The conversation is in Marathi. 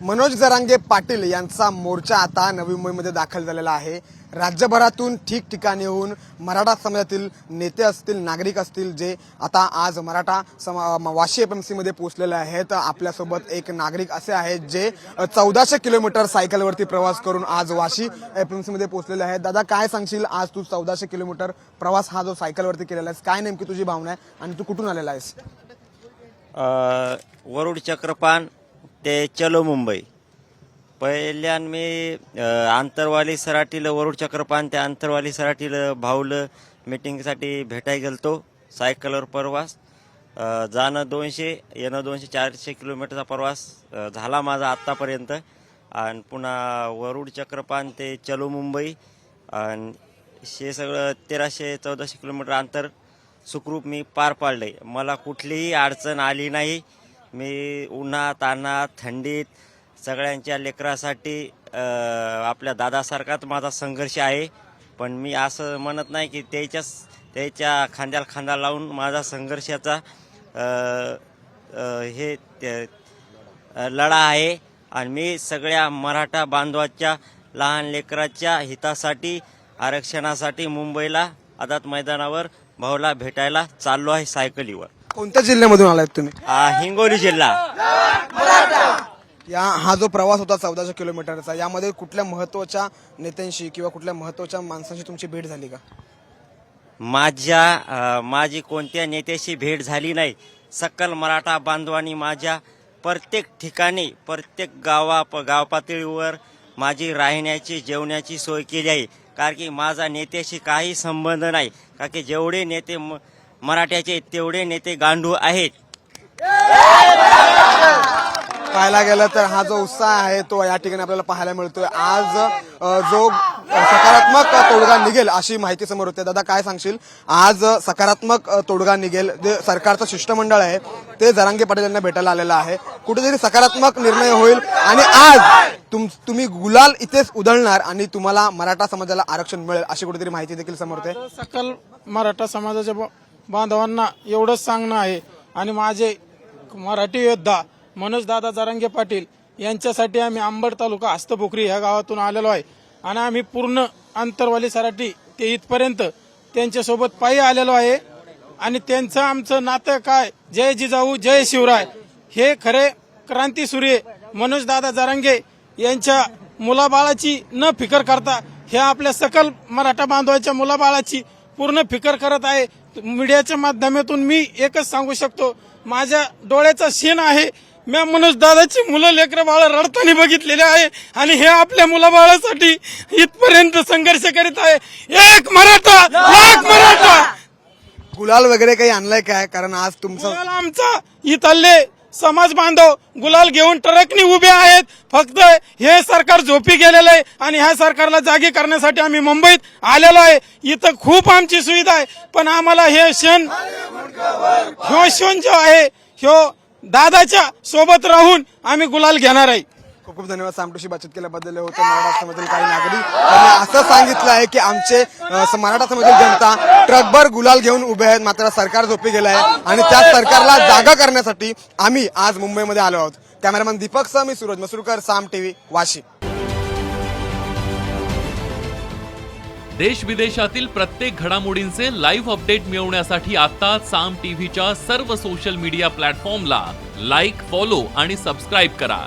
मनोज जरांगे पाटील यांचा मोर्चा आता नवी मुंबईमध्ये दाखल झालेला आहे. राज्यभरातून ठिकठिकाणीहून मराठा समाजातील नेते असतील नागरिक असतील जे आता आज मराठा समा वाशी एफ एम पोहोचलेले आहेत. आपल्यासोबत एक नागरिक असे आहेत जे चौदाशे किलोमीटर सायकलवरती प्रवास करून आज वाशी एफ एममध्ये पोहोचलेले आहेत. दादा काय सांगशील? आज तू चौदाशे किलोमीटर प्रवास हा जो सायकलवरती केलेला आहेस काय नेमकी तुझी भावना आहे आणि तू कुठून आलेला आहेस? वरुड चक्रपान ते चलो मुंबई. पहिल्यान मी आंतरवाली सराटीला वरुड चक्रपान ते आंतरवाली सराटीला भाऊलं मीटिंगसाठी भेटाय गेलतो सायकलवर प्रवास. जाणं दोनशे येणं दोनशे चारशे किलोमीटरचा प्रवास झाला माझा आत्तापर्यंत. आणि पुन्हा वरुड चक्रपान ते चलो मुंबई. आणि हे सगळं तेराशे चौदाशे किलोमीटर अंतर सुखरूप मी पार पाडले मला कुठलीही अडचण आली नाही. मी उन्हा ताना थंडीत सगळ्यांच्या लेकरासाठी आपल्या दादासारखाच माझा संघर्ष आहे. पण मी असं म्हणत नाही की त्याच्याच त्याच्या खांद्याला खांदा लावून माझा संघर्षाचा हे लढा आहे. आणि मी सगळ्या मराठा बांधवाच्या लहान लेकराच्या हितासाठी आरक्षणासाठी मुंबईला आझाद मैदानावर भाऊला भेटायला चाललो आहे सायकलीवर. कोणत्या जिल्ह्यामधून आलायत तुम्ही? हिंगोली जिल्हा. या हा जो प्रवास होता चौदाशे किलोमीटरचा यामध्ये कुठल्या महत्त्वाच्या नेत्यांशी किंवा कुठल्या महत्त्वाच्या माणसांशी तुमची भेट झाली का? माझ्या अ, माझी कोणत्या नेत्याशी भेट झाली नाही सकल मराठा बांधवांनी माझ्या प्रत्येक ठिकाणी प्रत्येक गावा प- गाव पातळीवर माझी राहण्याची जेवण्याची सोय केली आहे. कारण की माझा नेत्याशी काही संबंध नाही. कारण की जेवढे नेते म- मराठ्याचे तेवढे नेते गांडू आहेत. पाहायला गेलं तर हा जो उत्साह आहे तो या ठिकाणी आपल्याला पाहायला मिळतोय. आज अ, जो सकारात्मक तोडगा निघेल अशी माहिती समोर होते दादा काय सांगशील? आज सकारात्मक अ, तोडगा निघेल. जे सरकारचं शिष्टमंडळ आहे ते जरांगे पाटील यांना भेटायला आलेलं आहे. कुठेतरी सकारात्मक निर्णय होईल आणि आज तुम तुम्ही गुलाल इथेच उधळणार आणि तुम्हाला मराठा समाजाला आरक्षण मिळेल अशी कुठेतरी माहिती देखील समोर होते सकल मराठा समाजाच्या बा- बांधवांना एवढंच सांगणं आहे. आणि माझे मराठी योद्धा मनोजदादा जरांगे पाटील यांच्यासाठी आम्ही आंबड तालुका हस्तपोखरी ह्या गावातून आलेलो आहे. आणि आम्ही पूर्ण आंतरवाली सराठी ते इथपर्यंत त्यांच्यासोबत पायी आलेलो आहे. आणि त्यांचं आमचं नातं काय? जय जिजाऊ जय शिवराय. हे खरे क्रांती सूर्य मनोजदादा जरांगे यांच्या मुलाबाळाची न फिकर करता हे आपल्या सकल मराठा बांधवाच्या मुलाबाळाची पूर्ण फिकर करत आहे. मीडियाच्या माध्यमातून मी एकच सांगू शकतो माझ्या डोळ्याचा शेण आहे. मी मनोज दादाची मुलं लेकरं बाळ रडताना बघितलेले आहे आणि हे आपल्या मुलाबाळासाठी इथपर्यंत संघर्ष करीत आहे. एक मराठा लाख मराठा! गुलाल वगैरे काही आणलंय काय? कारण आज तुमचं आमचा इथले समाज बांधव गुलाल घेऊन ट्रकनी उभे आहेत. फक्त हे सरकार झोपी गेलेलं आहे आणि ह्या सरकारला जागी करण्यासाठी आम्ही मुंबईत आलेलो आहे. इथं खूप आमची सुविधा आहे. पण आम्हाला हे क्षण ह्यो क्षण जो आहे ह्यो दादाच्या सोबत राहून आम्ही गुलाल घेणार आहे. खूप खूप धन्यवाद. सामटोशी बातचीत केल्याबद्दल होतं. मराठा समाजातील काही नागरिक त्यांनी असं सांगितलं आहे की आमचे मराठा समाजातील जनता ट्रकभर गुलाल घेऊन उभे आहेत. मात्र सरकार झोपी गेलं आहे. आणि त्या सरकारला जागा करण्यासाठी आम्ही आज मुंबईमध्ये आलो आहोत. कॅमेरामॅन दीपक सह मी सूरज मसुरकर साम टीव्ही वाशी. देश विदेशातील प्रत्येक घडामोडींचे लाईव्ह अपडेट मिळवण्यासाठी आता साम टीव्हीच्या सर्व सोशल मीडिया प्लॅटफॉर्मला लाईक फॉलो आणि सबस्क्राईब करा.